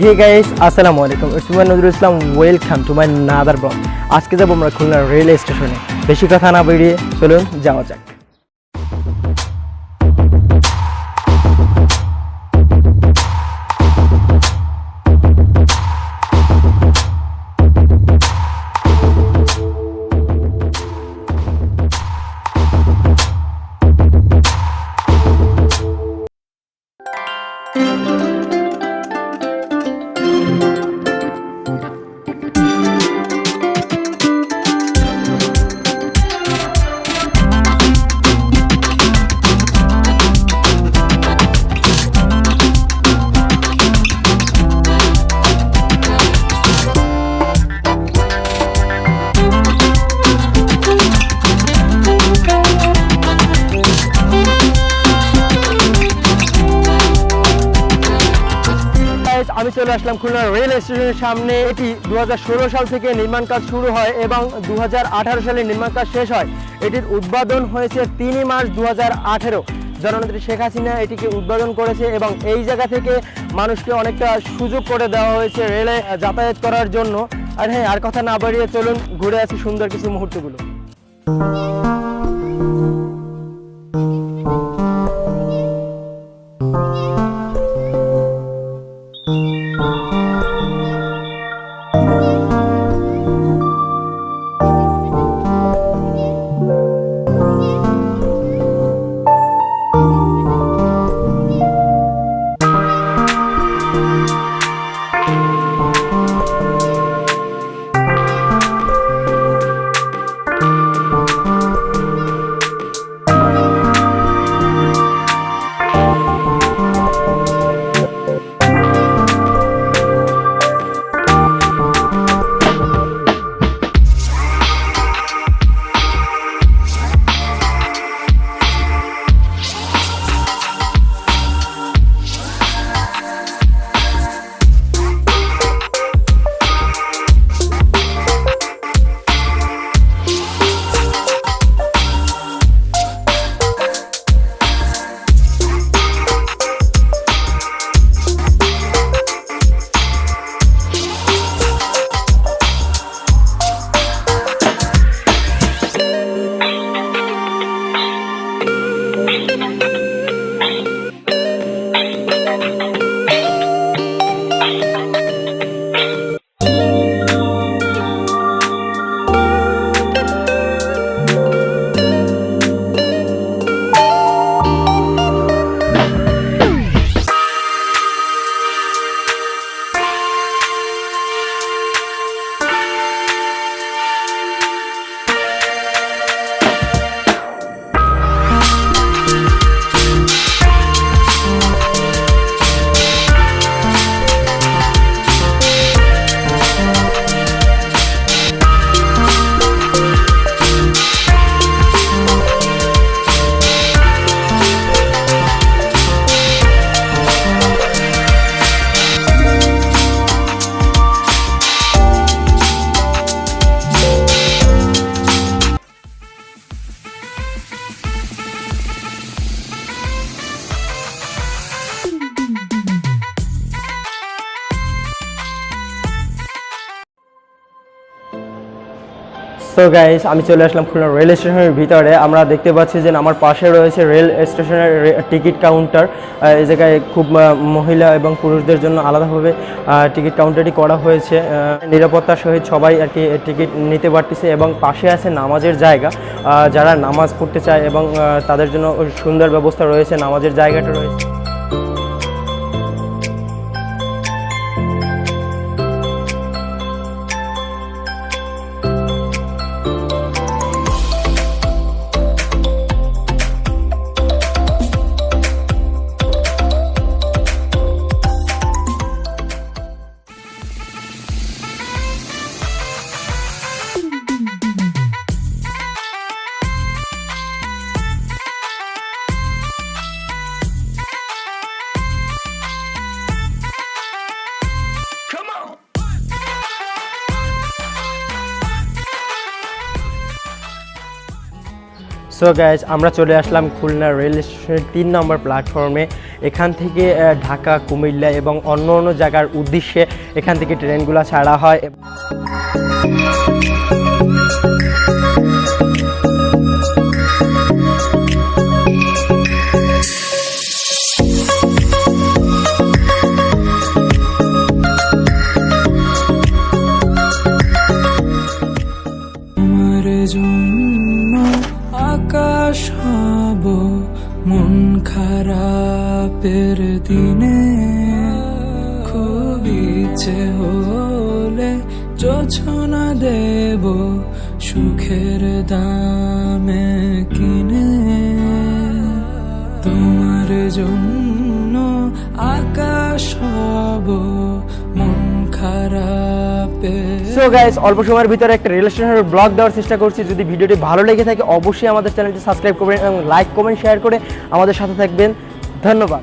হে guys আসসালামু আলাইকুম it's my Nazrul Islam welcome to my another blog আজকে যাব আমরা খুলনা রেল স্টেশনে বেশি কথা না বেরিয়ে চলুন, যাওয়া যাক। চলে আসলাম খুলনা রেল স্টেশনের সামনে। এটি দুহাজার ষোলো সাল থেকে নির্মাণ কাজ শুরু হয় এবং দুহাজার আঠারো সালে নির্মাণ কাজ শেষ হয়। এটির উদ্বোধন হয়েছে তিনই মার্চ দু হাজার জননেত্রী শেখ হাসিনা এটিকে উদ্বোধন করেছে এবং এই জায়গা থেকে মানুষকে অনেকটা সুযোগ করে দেওয়া হয়েছে রেলে যাতায়াত করার জন্য। আর হ্যাঁ আর কথা না বাড়িয়ে চলুন, ঘুরে আসি সুন্দর কিছু মুহূর্তগুলো। সো গাইস আমি চলে আসলাম খুলনা রেল স্টেশনের ভিতরে। আমরা দেখতে পাচ্ছি যে আমার পাশে রয়েছে রেল স্টেশনের টিকিট কাউন্টার এই জায়গায় খুব মহিলা এবং পুরুষদের জন্য আলাদাভাবে টিকিট কাউন্টারটি করা হয়েছে। নিরাপত্তার সহিত সবাই আর কি টিকিট নিতে পারতেছে এবং পাশে আছে নামাজের জায়গা। যারা নামাজ পড়তে চায় এবং তাদের জন্য সুন্দর ব্যবস্থা রয়েছে, নামাজের জায়গাটা রয়েছে। সো গ্যাস আমরা চলে আসলাম খুলনা রেল স্টেশনের তিন নম্বর প্ল্যাটফর্মে এখান থেকে ঢাকা, কুমিল্লা এবং অন্য অন্য জায়গার উদ্দেশ্যে এখান থেকে ট্রেনগুলো ছাড়া হয়। খুব ইচ্ছে হলে যোছনা দেব সুখের দামে কিনে। তোমার জন্য আকাশ হব মন খারাপের সো গাইস অল্প সময়ের ভিতরে একটা রেল স্টেশনের ব্লগ দেওয়ার চেষ্টা করছি। যদি ভিডিওটি ভালো লেগে থাকে, অবশ্যই আমাদের চ্যানেলটি সাবস্ক্রাইব করবেন এবং লাইক কমেন্ট শেয়ার করে আমাদের সাথে থাকবেন। ধন্যবাদ।